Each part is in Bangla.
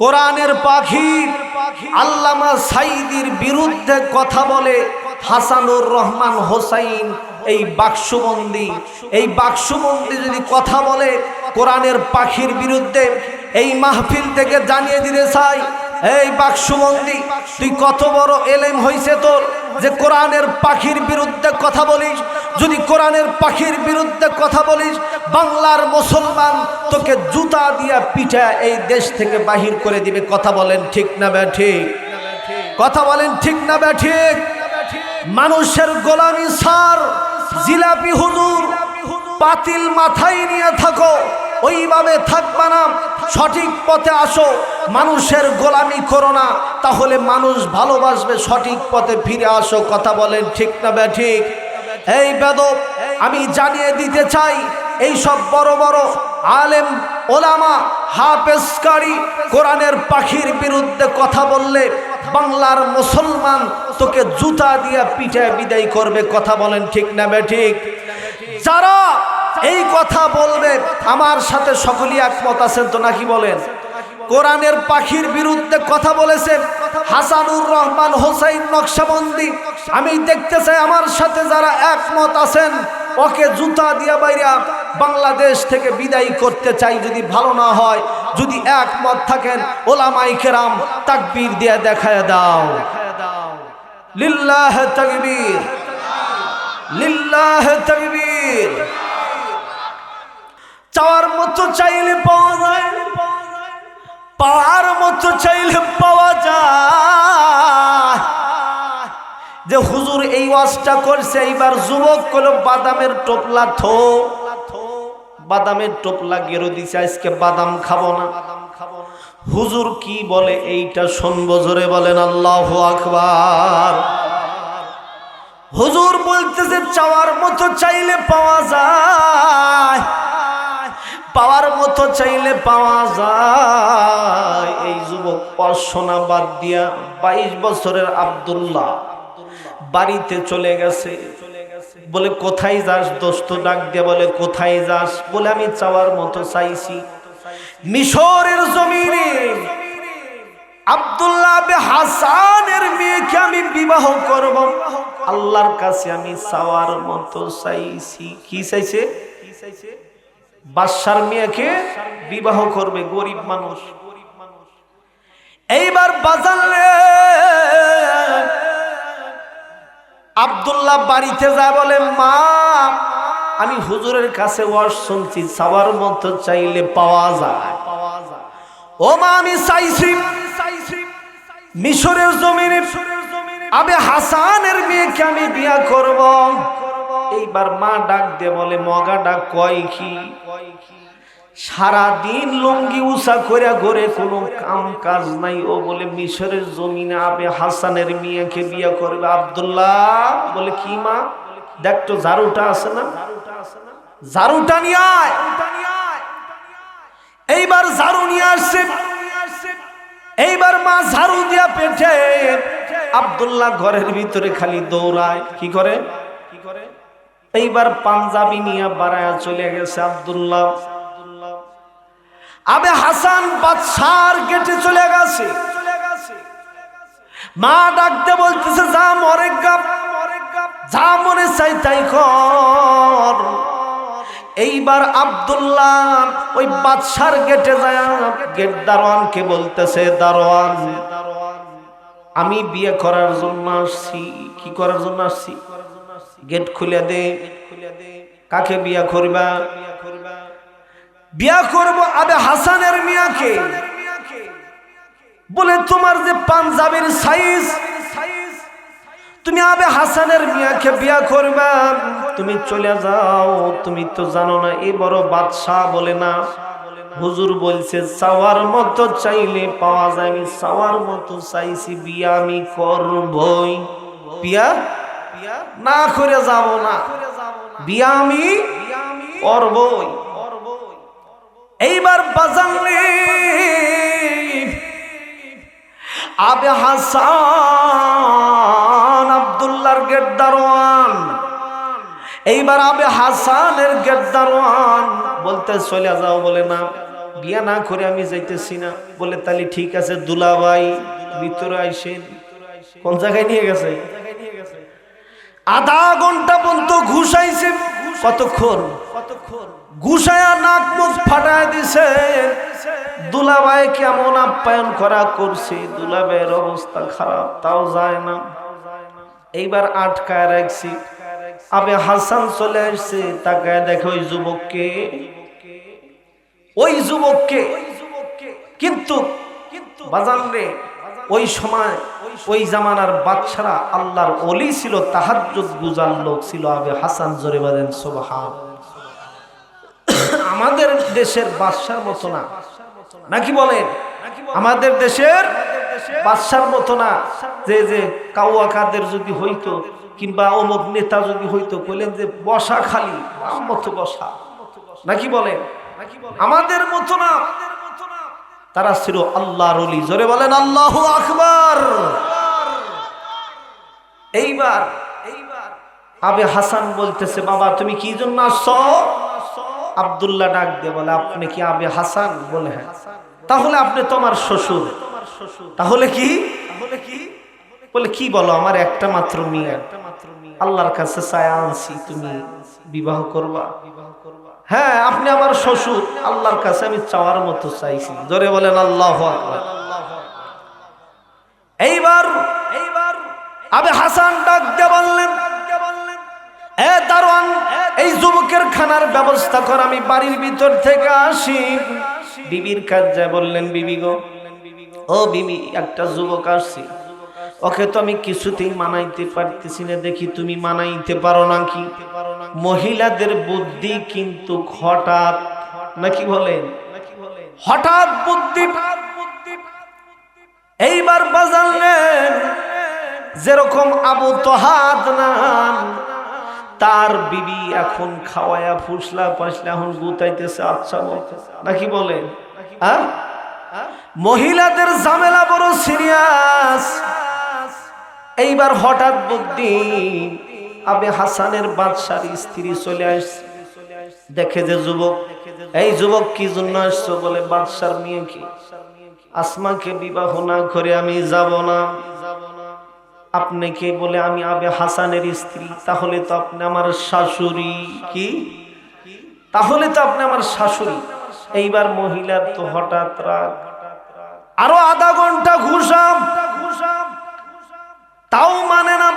কোরআনের পাখি আল্লামা সাইদির বিরুদ্ধে কথা বলে হাসানুর রহমান হোসাইন এই বাক্সবন্দি এই বাক্সবন্দি যদি কথা বলে কোরআনের পাখির বিরুদ্ধে এই মাহফিল থেকে জানিয়ে দিতে চাই এই বাক্সবন্দি, তুই কত বড় এলেম হইছে তোর যে কোরআনের পাখির বিরুদ্ধে কথা বলিস? যদি কোরআনের পাখির বিরুদ্ধে কথা বলিস, বাংলার মুসলমান তোকে জুতা দিয়া পিঠা এই দেশ থেকে বাহির করে দিবে। কথা বলেন ঠিক না ব্যা ঠিক কথা বলেন ঠিক না ব্যা ঠিক মানুষের গোলামি সার, জিলাপি হুজুর পাতিল মাথায় নিয়ে থাকো, ওইভাবে থাকবা না। সঠিক পথে আসো, মানুষের গোলামি করো না, তাহলে মানুষ ভালোবাসবে, সঠিক পথে ফিরে আসো, কথা বলেন ঠিক না ব্যা ঠিক? এই বেদব, আমি জানিয়ে দিতে চাই এই সব বড় বড় আলেম, ওলামা, হাফেজকারী, কোরআনের পাখির বিরুদ্ধে কথা বললে বাংলার মুসলমান তোকে জুতা দিয়া পিঠায় বিদায় করবে, কথা বলেন ঠিক না বে ঠিক? যারা এই কথা বলবে আমার সাথে সকলেই একমত আছেন তো নাকি বলেন? কোরআনের পাখির বিরুদ্ধে কথা বলেছেন, হাসানুর রহমান হোসাইন নকশাবন্দি। আমি দেখতে চাই আমার সাথে যারা একমত আছেন, ওকে জুতা দিয়া বাইরা বাংলাদেশ থেকে বিদায় করতে চাই, যদি ভালো না হয়, যদি একমত থাকেন, ওলামাই কেরাম তাকবীর দিয়ে দেখায় দাও। লিল্লাহ তাকবীর লিল্লাহ তাকবীর। চাওয়ার মতো চাইলে পাওয়া যায়, পাওয়ার মতো চাইলে পাওয়া যায়। যে হুজুর এই ওয়াজটা করছে, এইবার যুবক কলো বাদামের টোপলা থো। বাদামের টোপলা গেরো দিছে, আজকে বাদাম খাব না। হুজুর কি বলে, এইটা শুনব, জোরে বলেন, আল্লাহ আকবার। হুজুর বলতেছে, চাওয়ার মতো চাইলে পাওয়া যায়। পাওয়ার মতো চাইলে পাওয়া যায়। এই যুবক পড়াশোনা বাদ দিয়া বাইশ বছরের আবদুল্লাহ বাড়িতে চলে গেছে। বলে, কোথায় যাস দোস্ত? ডাক দিয়ে বলে, কোথায় যাস? বলে, আমি চাওয়ার মতো চাইছি। মিশরের জমিনে আব্দুল্লাহ হাসানের মেয়েকে আমি বিবাহ করব। আল্লাহর কাছে আমি চাওয়ার মতো চাইছি কি চাইছে। কি চাইছে? বাদশার মেয়েকে বিবাহ করবে গরিব মানুষ। এইবার বাজালে আবদুল্লাহ বাড়িতে যায় বলে, মা, আমি হুজুরের কাছে ওয়াজ শুনছি চাওয়ার মতো চাইলে পাওয়া যায়। ও মা, আমি চাইছি। মিশরের জমিনে আবে হাসানের মেয়েকে আমি বিয়া করব। এইবার মা ডাক দে বলে মগা ডাক কয় কি? সারা দিন লঙ্গি উষা করে ঘরে কোনো কাম কাজ নাই। ও বলে, মিশরের জমিনে আবে হাসানের মেয়েকে বিয়ে করবে। আবদুল্লাহ বলে, কি মা? দেখ তো, ঝাড়ুটা আছে না? ঝাড়ুটা নিয়ে আয়। এইবার ঝাড়ু নিয়ে আসছে। এইবার মা ঝাড়ু দিয়া পেটে আব্দুল্লাহ ঘরের ভিতরে খালি দৌড়ায়। কি করে কি করে? এইবার পাঞ্জাবি নিয়ে বাড়ায় চলে গেছে আব্দুল্লাহ। আবে হাসান বাদশার গেটে চলে গেছে। মা ডাকতে বলতেছে, যা মরে গাপ, যা মনে চাই তাই কর। এইবার আব্দুল্লাহ ওই বাদশার গেটে যায়। গেট দারোয়ানকে বলতেছে, দারোয়ান, আমি বিয়ে করার জন্য আসছি। কি করার জন্য আসছি? গেট খুলে দে। কাকে বিয়ে করবা? বিয়া করব আবে হাসানের মিয়াকে। বলে, তোমার যে পাঞ্জাবের সাইজ তুমি আবে হাসানের মিয়াকে বিয়া করবা। তুমি চলে যাও, তুমি তো জানো না, এ বড় বাদশাহ বলে না। হুজুর বলছে, চাওয়ার মতো চাইলে পাওয়া যায়, আমি চাওয়ার মতো চাইছি, বিয়া আমি করবই। বিয়া না করে যাব না। বিয়া আমি করবই এইবার বাজানলে আবে হাসান আব্দুল্লাহর গেট দারোয়ান। এইবার আবে হাসানের গেট দারোয়ান বলতে চলে যাও বলে না, বিয়া না করে আমি যাইতেছি না। বলে তাহলে ঠিক আছে দুলাভাই, ভিতরে আইসেন। কোন জায়গায় নিয়ে গেছে? আধা ঘণ্টা পর্যন্ত ঘুষাইছে। কতক্ষণ? ঘুষায়া নাক মুখ ফাটায় দিছে। দুলাভাই কেমন আপ্যায়ন করা করছে? দুলাভাইয়ের অবস্থা খারাপ, তাও যায় না। এইবার আটকায় রাখছি। আবে হাসান চলে আসছে, তাকায় দেখে ওই যুবককে। ওই যুবককে। কিন্তু বাজান রে, ওই সময় ওই জামানার বাচ্চারা আল্লাহর অলি ছিল, তাহাজ্জুদ গুজার লোক ছিল আবে হাসান, জোরে বাদেন সুবহান। আমাদের দেশের বাদশার মতো না। নাকি বলেন? আমাদের দেশের বাদশার মতো না। যে যে কাউয়া কাদের যদি হইতো, কিংবা অমুক নেতা যদি হইতো কইলেন যে বসা খালি মতো বসা। নাকি বলেন? আমাদের মতো না। তারা ছিল আল্লাহর অলি জোরে বলেন, আল্লাহ আকবার! এইবার এইবার। আবে হাসান বলতেছে, বাবা, তুমি কি জন্য আসছো? আব্দুল্লাহ ডাক দিয়ে বলে, আপনি কি আবে হাসান? বলে হ্যাঁ। তাহলে আপনি তো আমার শ্বশুর। তাহলে কি? তাহলে কি বলে, কি বলো, আমার একটা মাত্র মেয়ে। আল্লাহর কাছে চায় আনছি, তুমি বিবাহ করবা। হ্যাঁ আপনি আমার শ্বশুর, আল্লাহর কাছে আমি চাওয়ার মতো চাইছি। জোরে বলেন, আল্লাহ এইবার এইবার আবে হাসান ডাক দিয়ে বললেন, এ দারোয়ান, এই যুবকের খানার ব্যবস্থা কর, আমি বাড়ির ভিতর থেকে আসি। বিবির কাজ বললেন, বিবি গো, ও বিবি, একটা যুবক আসছি। ওকে তো আমি কিছুতেই মানাইতে পারতেছি না। দেখি তুমি মানাইতে পারো নাকি? মহিলাদের বুদ্ধি কিন্তু হঠাৎ, নাকি বলেন? হঠাৎ বুদ্ধি, এইবার বাজালেন যেরকম আবু তোহাদ নাম তার বিবি এখন খাওয়ায়া ফুসলা পাসলা এখন গুতাইতেছে আচ্ছা নাকি বলেন? হ্যাঁ? মহিলাদের ঝামেলা বড় সিরিয়াস এইবার হঠাৎ বুদ্ধি, আবে হাসানের বাদশার স্ত্রী চলে আসছে। দেখে যে যুবক, এই যুবক কি জন্য আসছো বলে, বাদশার মেয়ে কি? আসমাকে বিবাহ না করে আমি যাব না। আপনি কে বলে, আমি আবে হাসানের স্ত্রী। তাহলে তো আপনি আমার শাশুড়ি। কি? তাহলে তো আপনি আমার শাশুড়ি। এইবার মহিলার তো হঠাৎ রাগ। আরও আধা ঘণ্টা ঘুষাম তাও মানে না।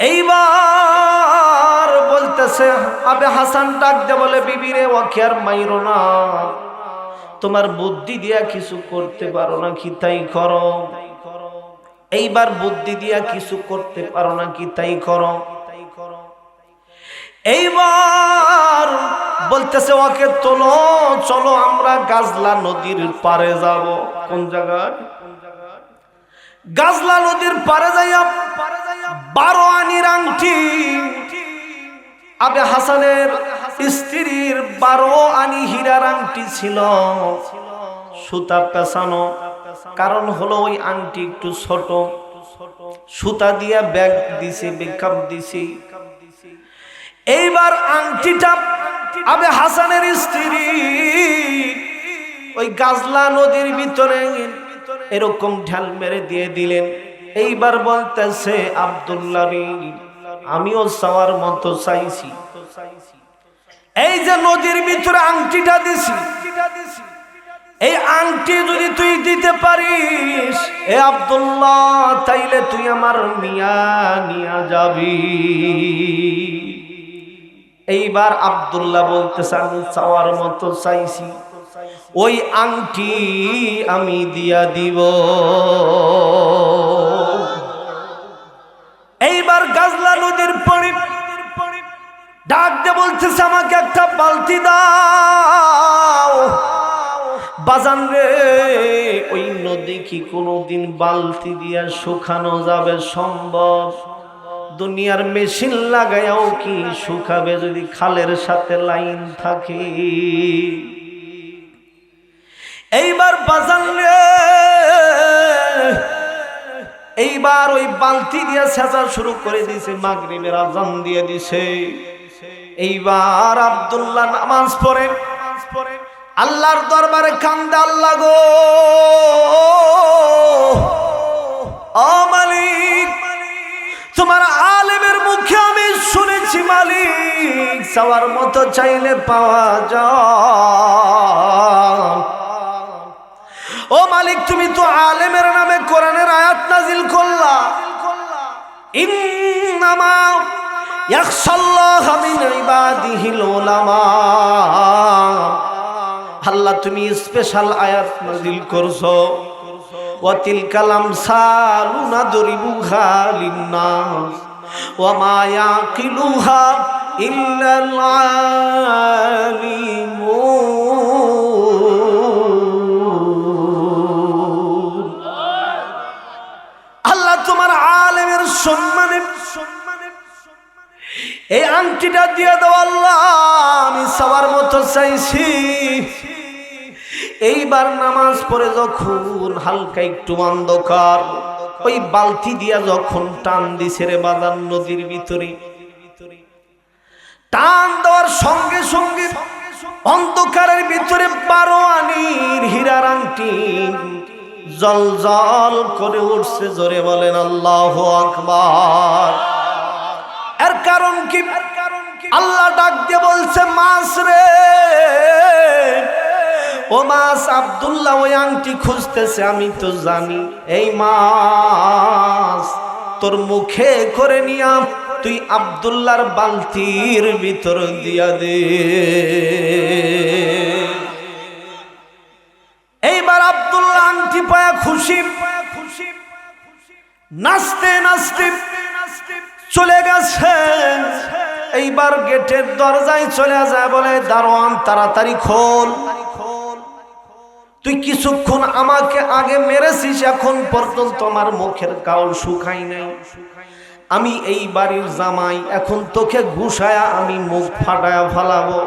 এইবার বলতেছে, আবে হাসান ডাক দে বলে, বিবিরে ওকে আর মাইরো না। তোমার বুদ্ধি দিয়া কিছু করতে পারো না কি তাই করো। এইবার বুদ্ধি দিয়া কিছু করতে পারো না কি তাই করো। এইবার বলতেছে, ওকে তোলো, চলো আমরা গাজলা নদীর পারে যাব। কোন জায়গায়? গাজলা নদীর পারে যাইয়া বারো আনির আংটি। আবে হাসানের স্ত্রীর বারো আনি হীরার আংটি ছিল। সুতা পেছানো কারণ হলো ওই আংটি একটু ছোট। সুতা দিয়া ব্যাগ দিছে বেকাপ দিছি। এইবার আংটিটা আবে হাসানের স্ত্রী ওই গাজলা নদীর ভিতরে এরকম ঢাল মেরে দিয়ে দিলেন। এইবার বলতেছে, আবদুল্লাহ, আমিও চাওয়ার মতো চাইছি। এই যে নদীর ভিতরে আংটিটা দিছি, এই আংটি যদি তুই দিতে পারিস, এ আবদুল্লাহ, তাইলে তুই আমার মিয়া নিয়া যাবি। এইবার আবদুল্লাহ বলতেছে, আমি চাওয়ার মতো চাইছি। ওই আংটি আমি দিয়া দিব। এইবার গাজলা নদীর পরে ডাক দিয়ে বলতেছে, আমাকে একটা বালতি দাও। বাজান রে, ওই নদী কি কোনোদিন বালতি দিয়া শুকানো যাবে সম্ভব? দুনিয়ার মেশিন লাগাইয়াও কি শুকাবে যদি খালের সাথে লাইন থাকে? এইবার বাজান রে। এইবার ওই বালতি দিয়ে সেচা শুরু করে দিছে মাগরিবের আজান দিয়ে দিছে এইবার আব্দুল্লাহ নামাজ পড়ে। আল্লাহর দরবারে কান্দে, আল্লাহ গো। মালিক, তোমার আলেমের মুখে আমি শুনেছি মালিক সবার মতো চাইলে পাওয়া যায়। ও মালিক, তুমি তো আলেমের নামে কোরআনের আয়াত নাজিল করলা। ইন্নামা ইয়াখশাল্লাহ মিন ইবাদিহিল উলামা। আল্লাহ, তুমি স্পেশাল আয়াত নাজিল করছ। ওয়াতিল কালাম সালুনা দরিবুহা লিন্নাস। ওয়া মা ইয়াকিলুহা ইল্লাল আলিমুন। সম্মানে এই আংটিটা দিয়ে দাও আল্লাহ, আমি সবার মতো চাইছি। এইবার নামাজ পড়ে যখন হালকা একটু অন্ধকার, ওই বালতি দিয়া যখন টান দিছে রে বাজার নদীর ভিতরে। টান দেওয়ার সঙ্গে সঙ্গে অন্ধকারের ভিতরে বারো আনির হীরার আংটি জল জল করে উঠছে, জোরে বলেন আল্লাহ আকবার। এর কারণ কি? আল্লাহ ডাক দিয়ে বলছে মাস রে। ও মাস আব্দুল্লাহ ওই আংটি খুঁজতেছে, আমি তো জানি। এই মাস তোর মুখে করে নিয়া তুই আব্দুল্লাহর বালতির ভিতর দিয়া দে। নাচতে নাচতে চলে গেছে। এইবার গেটের দরজায় চলে যায় বলে, দারোয়ান, তাড়াতাড়ি খোল। তুই কিছুক্ষণ আমাকে আগে মেরেছিস, এখন পর্যন্ত আমার মুখের কাউল শুকাই নাই। আমি এই বাড়ির জামাই, এখন তোকে ঘুষায়া আমি মুখ ফাটায়া ফালাবো।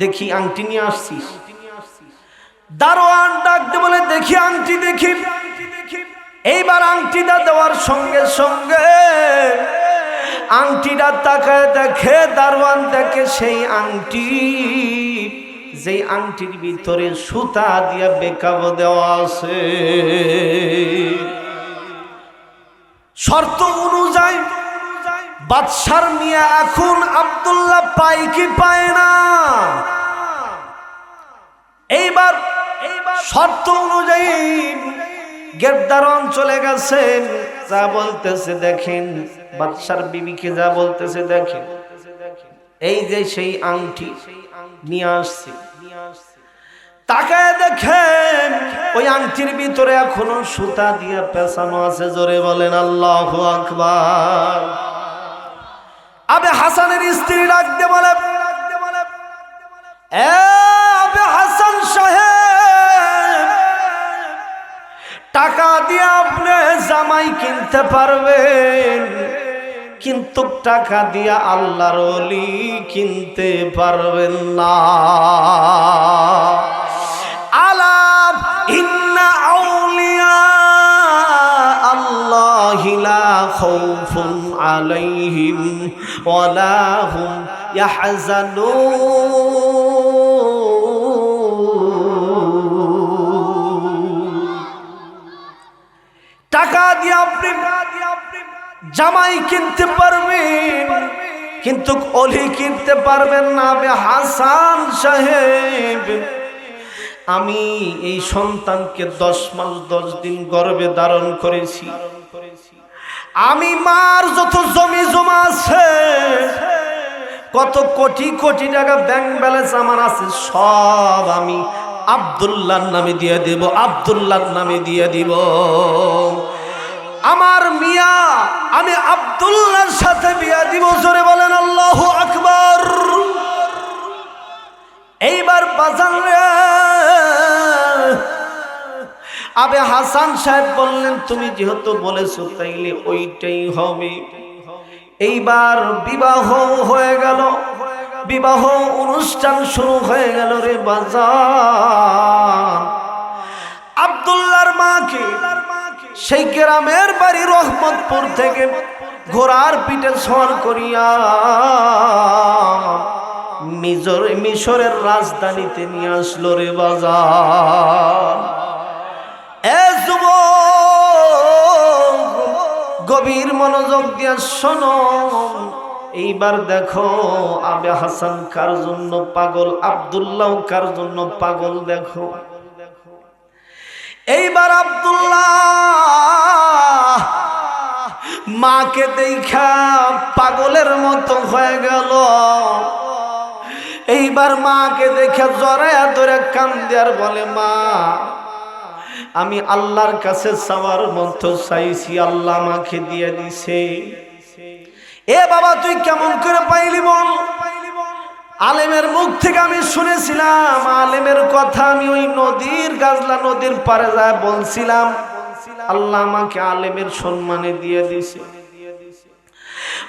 দেখি, আংটি নিয়ে আসছিস? দারোয়ান ডাকতে বলে, দেখি, আংটি, দেখি। এইবার আংটিটা দেওয়ার সঙ্গে সঙ্গে আংটিটা তাকায় দেখে দারোয়ান দেখে সেই আংটি, যেই আংটির ভিতরে সুতা দিয়ে বেকাব দেওয়া আছে। শর্ত অনুযায়ী বাদশার মিয়া এখন আব্দুল্লাহ পায় কি পায় না? এইবার শর্ত অনুযায়ী গেদ্দারন চলে গেছেন। যা বলতেছে, দেখেন, বাদশার বিবিকে যা বলতেছে, দেখেন। এই যে সেই আংটি নিয়ে আসছে। দেখেন, ওই আংটির ভিতরে এখনও সুতা দিয়ে পেছানো আছে, জোরে বলেন, আল্লাহ আকবার। আবে হাসানের স্ত্রী ডাকতে বলে আবে হাসান সাহেব টাকা দিয়ে আপনি জামাই কিনতে পারবেন। কিন্তু টাকা দিয়া আল্লাহর অলি কিনতে পারবেন না। আলাপ, ইন্না আউলিয়া, আল্লাহি লা খাউফুন আলাইহিম ওয়ালা হুম ইয়াহজানুন। আপনি জামাই কিনতে পারবেন, কিন্তু অলি কিনতে পারবেন না। হাসান সাহেব, আমি এই সন্তানকে দশ মাস, দশ দিন গর্বে ধারণ করেছি। আমি মার যত জমি জমা আছে, কত কোটি কোটি টাকা ব্যাংক ব্যালেন্স আমার আছে, সব আমি আবদুল্লাহর নামে দিয়ে দেব আবদুল্লাহর নামে দিয়ে দিব। আমার মিয়া, আমি আবদুল্লাহর সাথে বিয়া দিব, জোরে বলেন আল্লাহ আকবর। এইবার বাজান আবে হাসান সাহেব বললেন, তুমি যেহেতু বলেছ, তাইলে ওইটাই হবে। এইবার বিবাহ হয়ে গেল। বিবাহ অনুষ্ঠান শুরু হয়ে গেল রে বাজার আবদুল্লাহর মাকে সেই গ্রামের বাড়ি রহমতপুর থেকে ঘোড়ার পিঠে সর করিয়া মিজর মিশরের রাজধানীতে নিয়ে আসলো রে বাজার। গভীর মনোযোগ দিয়া শোনো। এইবার দেখো, আবে হাসান কার জন্য পাগল, আব্দুল্লাহ কার জন্য পাগল দেখো। এইবার আব্দুল্লাহ মাকে দেখা পাগলের মতো হয়ে গেল। এইবার মাকে দেখে জড়ায়া ধরে কান দেয়ার বলে, মা, আমি আল্লাহর কাছে চাওয়ার মতো চাইছি, আল্লাহ আমাকে দিয়ে দিছে। এ বাবা, তুই কেমন করে পাইলি বল? আলেমের মুখ থেকে আমি শুনেছিলাম, আলেমের কথা আমি ওই নদীর গাজলা নদীর পারে যায় বলছিলাম, আল্লাহ আমাকে আলেমের সম্মানে দিয়ে দিছে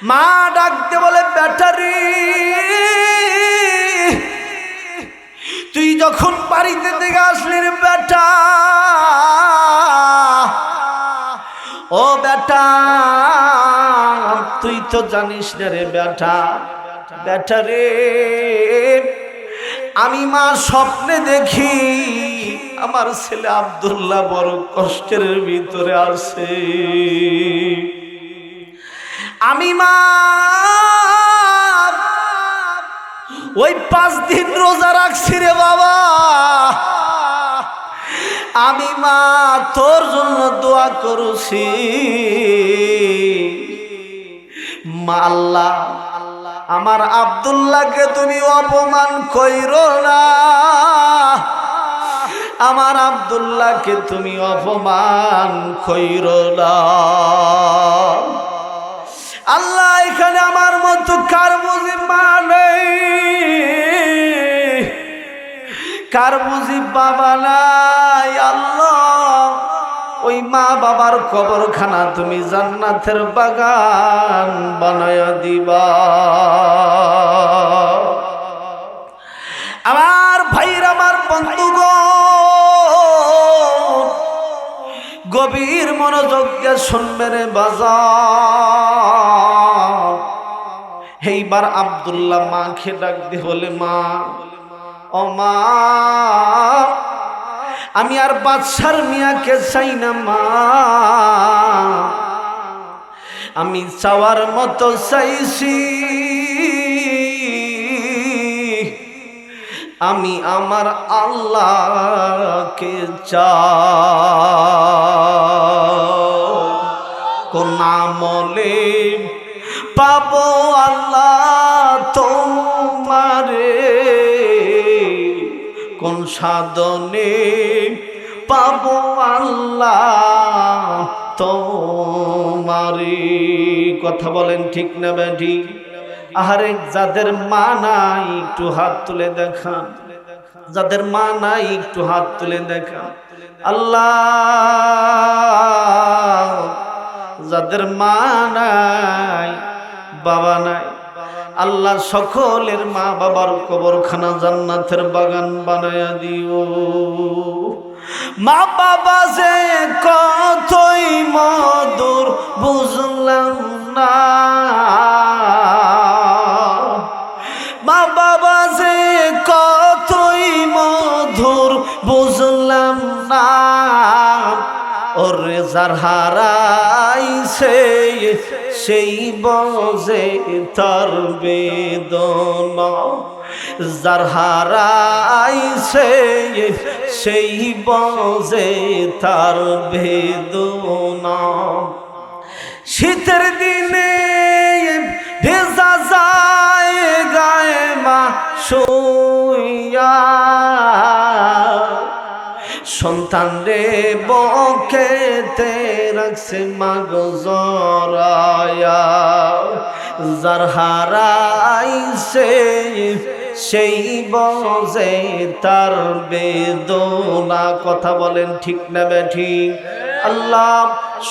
মা ডাকতে বলে ব্যাটারি তুই যখন বাড়িতে থেকে আসলি রে বেটা, ও বেটা, তুই তো জানিস না রে বেটা। বেটা রে আমি মা স্বপ্নে দেখি আমার ছেলে আবদুল্লাহ বড় কষ্টের ভিতরে আছে। আমি মা, ওই পাঁচ দিন রোজা রাখছি রে বাবা। আমি মা, তোর জন্য দোয়া করছি। মা আল্লাহ আমার আব্দুল্লাহকে তুমি অপমান কইর না। আমার আব্দুল্লাহকে তুমি অপমান কইর না। আল্লাহ এখানে আমার মতো কার বুঝি মা নেই? কার বুঝি বাবা নাই? আল্লাহ ওই মা বাবার কবরখানা তুমি জান্নাতের বাগান বানায় দিবা। আমার ভাইর আমার বন্ধুগণ, গভীর মনোযোগ দিয়ে শুনবে বাজার। এইবার আব্দুল্লাহ মাকে ডাক দিয়ে বলে, মা, ও মা আমি আর বাদশার মিয়াকে চাই না, মা। আমি চাওয়ার মতো চাইছি। আমি আমার আল্লাহকে আমলে পাব আল্লাহ তোমারে। কোন সাধনে পাব আল্লাহ তোমারে? কথা বলেন ঠিক না ব্যাঠি আহারে, যাদের মা নাই, একটু হাত তুলে দেখান। যাদের মা নাই, একটু হাত তুলে দেখান। আল্লাহ, যাদের মা নাই, বাবা নাই আল্লাহ সকলের মা বাবার কবরখানা জান্নাতের বাগান বানায়া দিও। মা বাবা যে কতই মধুর বুঝলাম না। যার হারাইছে, সেই বজে তার বেদনা। যার হারাইছে, সেই বজে তার বেদনা। শীতের দিনে ভেজা যায় গায়ে মা শুইয়া। সন্তান রে বকেতে রাখছে মাগো জরায়া। যার হারাইছে, সেই বজে তার বেদনা। কথা বলেন ঠিক না ঠিক আল্লাহ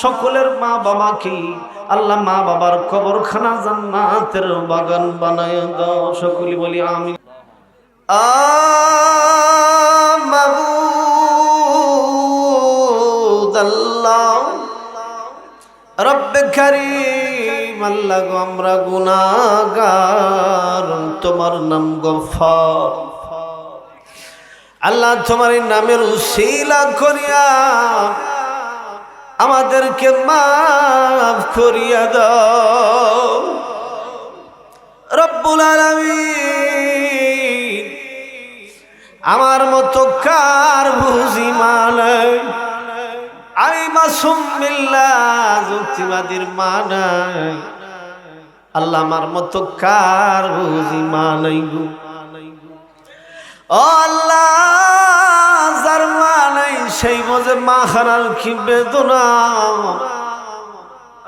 সকলের মা বাবা কি আল্লাহ মা বাবার কবরখানা জান্নাতের বাগান বানায় দাও। সকলে বলি আমি মাবুদ রব্বে আল্লাহ আমরা গুনাহগার। তোমার নাম গফার। আল্লাহ, তোমার এই নামের উশিলা করিয়া আমাদেরকে মাফ করিয়া দাও। রব্বুল আলামিন, আমার মতো কার বুঝি আমি মাসুম বিল্লাহ, যুক্তিবাদীর মানাই আল্লাহ আমার মতো কার বুঝি মানাই গো? আল্লাহ, যার মা নাই, সেই বোঝে মা কি বেদনা।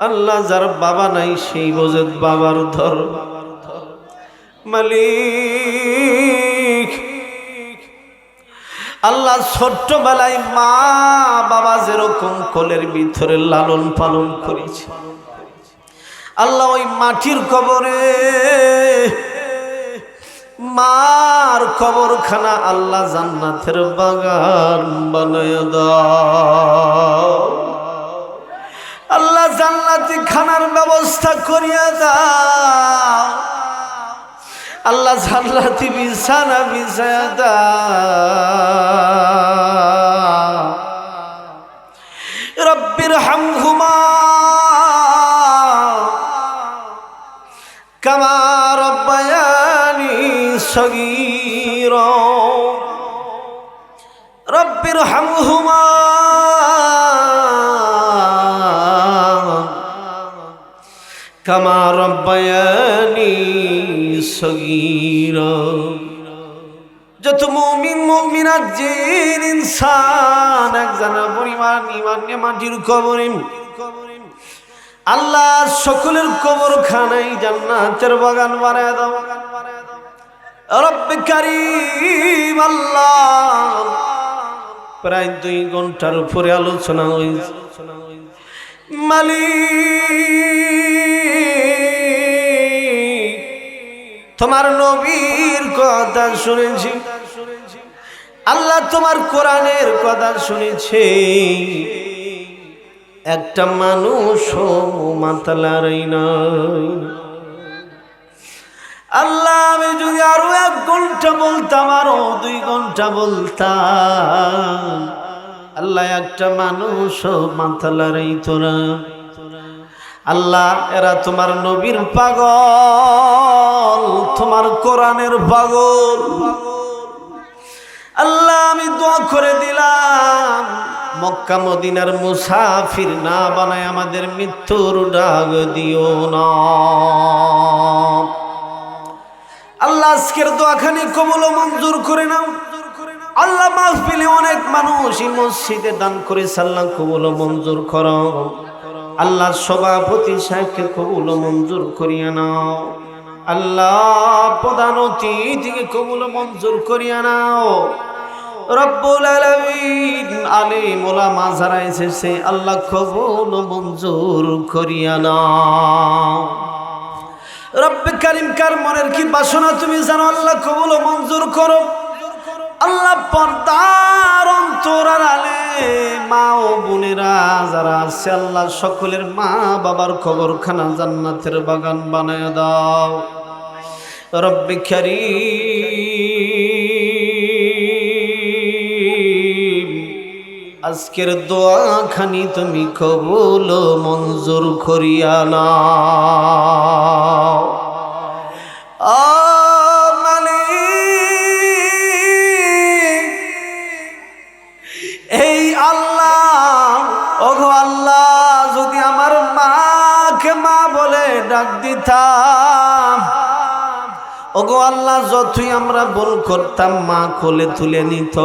আল্লাহ যার বাবা নাই, সেই বোঝে বাবার ধর মালিক আল্লাহ ছোট্টবেলায় মা বাবা যেরকম কোলের ভিতরে লালন পালন করেছে। আল্লাহ ওই মাটির কবরে মার কবরখানা আল্লাহ জান্নাতের বাগান বানায় দাও। আল্লাহ জান্নাতি খানার ব্যবস্থা করিয়া দাও। আল্লাহ জান্নাতি বিছানা বিছায়া দাও রব্বির হামহুমা। কামা রব্বায়ানি সগীরা। রব্বির হামহুমা। কামা রব্বায়ানি সগীরা। যত মুমিন মুমিনাত জিন, ইনসান, একজনের পরিমাণ ইমান নিয়ে মাটির কবরে আল্লাহ সকলের কবর খানাই জান্নাতের বাগান বানায় দাও। রব্বে কারিম, আল্লাহ। প্রায় দুই ঘণ্টার উপরে আলোচনা হয়েছে মালিক তোমার নবীর কথা শুনেছি। আল্লাহ তোমার কোরআনের কথা শুনেছে। একটা মানুষ মাতালারই নয় আল্লাহ, আমি যদি আরও এক ঘণ্টা বলতাম, আরও দুই ঘণ্টা বলতাম, আল্লাহ, একটা মানুষ মাতালারই তোরা আল্লাহ, এরা তোমার নবীর পাগল, তোমার কোরআনের পাগল। আল্লাহ, আমি দোয়া করে দিলাম, মক্কা মদিনার মুসাফির না বানায় আমাদের মৃত্যুর ডাক দিও না। আল্লাহ, আজকের দোয়াখানি কবল মঞ্জুর করে নাও। আল্লাহ, মাহফিলে অনেক মানুষ এই মসজিদে দান করে, সাল্লাহ কবল মঞ্জুর করো আল্লাহ সভাপতি সাহেবকে কবুল মঞ্জুর করিয়া নাও। আল্লাহ প্রধান অতিথিকে কবুল মঞ্জুর করিয়া নাও। রব্বুল আলামিন আলিম ওলামা যারা এসেছে, আল্লাহ কবুল মঞ্জুর করিয়া নাও। রব্বে কারিম কার মনের কি বাসনা তুমি জানো? আল্লাহ কবুল মঞ্জুর করো। আল্লাহ পর্দার অন্তরার আলে, মা ও বোনেরা যারা আছে, আল্লাহ সকলের মা বাবার খবরখানা জান্নাতের বাগান বানায় দাও। রব্বে কারিম, আজকের দোয়া খানি তুমি কবুল মঞ্জুর করিয়া নাও। ওগো আল্লাহ, যদি আমার মাকে মা বলে ডাক দিতাম, ওগো আল্লাহ, যতই আমরা ভুল করতাম, মা কোলে তুলে নিত।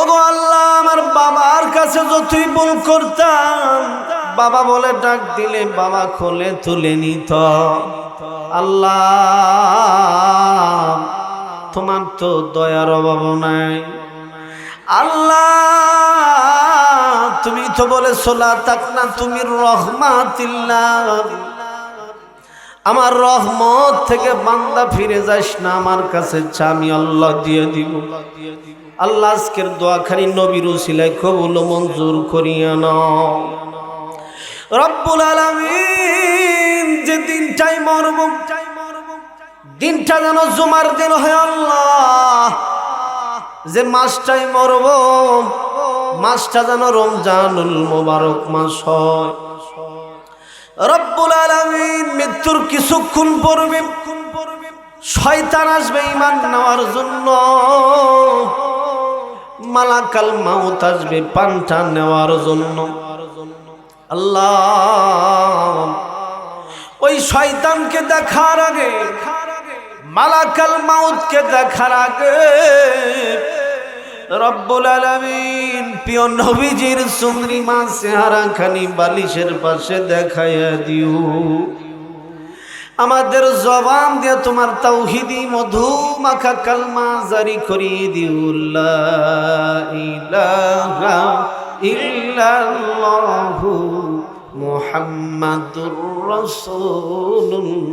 ওগো আল্লাহ, আমার বাবার কাছে যতই ভুল করতাম, বাবা বলে ডাক দিলে বাবা কোলে তুলে নিত। আল্লাহ, তোমার তো দয়ার অভাব নাই। আল্লাহ তুমি তো বলে সোলা তাক না তুমি রহমাতিল্লাহ। আমার রহমত থেকে বান্দা ফিরে যাস না, আমার কাছে আমি আল্লাহ দিয়ে দিব। আল্লাহ আজকের দোয়াখানি নবীর উসিলায় কবুল মঞ্জুর করিয়া নাও। রব্বুল আলামিন দিনটাই মরব, দিনটা যেন জুমার দিন হয়, আল্লাহ। যে মাসটাই মরব মাসটা যেন রমজানুল মোবারক মাস হয়। রব্বুল আলামিন মৃত্যুর কিছুক্ষণ পড়বে শয়তান আসবে ইমান নেওয়ার জন্য। মালাকাল মাউত আসবে পান্তা নেওয়ার জন্য। আল্লাহ, ওই শয়তানকে দেখার আগে, মালাকাল মাউতকে দেখার আগে রব্বুল আলামিন প্রিয় নবীজির সুন্দরী মা চেহারা খানি বালিশের পাশে দেখাইয়া দিও। আমাদের জবান দিয়ে তোমার তাওহিদি মধু মাখা কালমা জারি করিয়ে ইলাহা ইল্লাল্লাহু মুহাম্মাদুর রাসূলুল্লাহ।